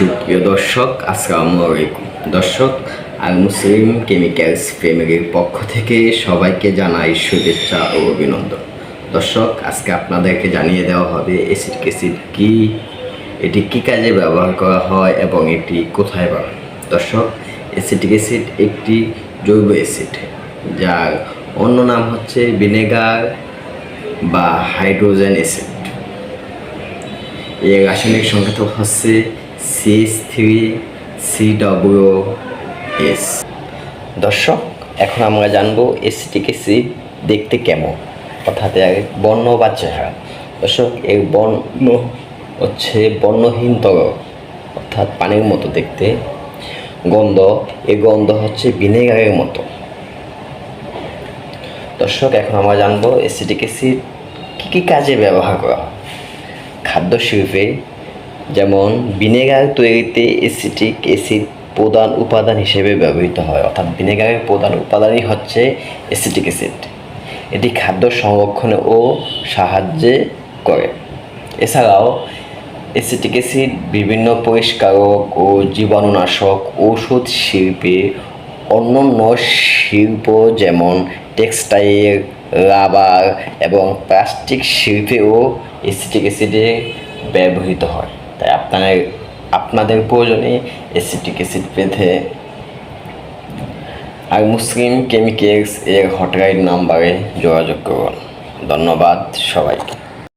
সুপ্রিয় দর্শক, আসসালামু আলাইকুম। দর্শক, আল মুসলিম কেমিক্যালস ফ্যামিলির পক্ষ থেকে সবাইকে জানাই শুভেচ্ছা ও অভিনন্দন। দর্শক, আজকে আপনাদেরকে জানিয়ে দেওয়া হবে অ্যাসিড অ্যাসিড কি, এটি কি কাজে ব্যবহার করা হয় এবং এটি কোথায় পাবেন দর্শক অ্যাসিটিক অ্যাসিড একটি জৈব অ্যাসিড, যার অন্য নাম হচ্ছে ভিনেগার বা হাইড্রোজেন অ্যাসিড। এর রাসায়নিক সংকেত হচ্ছে CS three C W S দর্শক, এখন আমরা জানব এসিটিক অ্যাসিড দেখতে কেমন? অর্থাৎ বর্ণ বা চেহারা। দর্শক, এর বর্ণ হচ্ছে বর্ণহীন তরল, অর্থাৎ পানির মতো দেখতে। গন্ধ এই গন্ধ হচ্ছে ভিনেগারের মতো। দর্শক, এখন আমরা জানব এসিটিক অ্যাসিড কী কী কাজে ব্যবহার করা খাদ্য শিল্পে যেমন ভিনেগার তৈরিতে এসিটিক অ্যাসিড প্রধান উপাদান হিসেবে ব্যবহৃত হয়, অর্থাৎ ভিনেগারের প্রধান উপাদানই হচ্ছে অ্যাসিটিক অ্যাসিড। এটি খাদ্য সংরক্ষণে ও সাহায্যে করে। এছাড়াও অ্যাসিটিক অ্যাসিড বিভিন্ন পরিষ্কারক ও জীবাণুনাশক ঔষধ শিল্পে অন্যান্য শিল্প যেমন টেক্সটাইল, রাবার এবং প্লাস্টিক শিল্পেও অ্যাসিটিক অ্যাসিডে ব্যবহৃত হয়। তাই আপনার আপনাদের প্রয়োজনে অ্যাসিটিক অ্যাসিড পেতে আর মুসলিম কেমিক্যালস এর হটলাইন নাম্বারে যোগাযোগ করুন। ধন্যবাদ সবাইকে।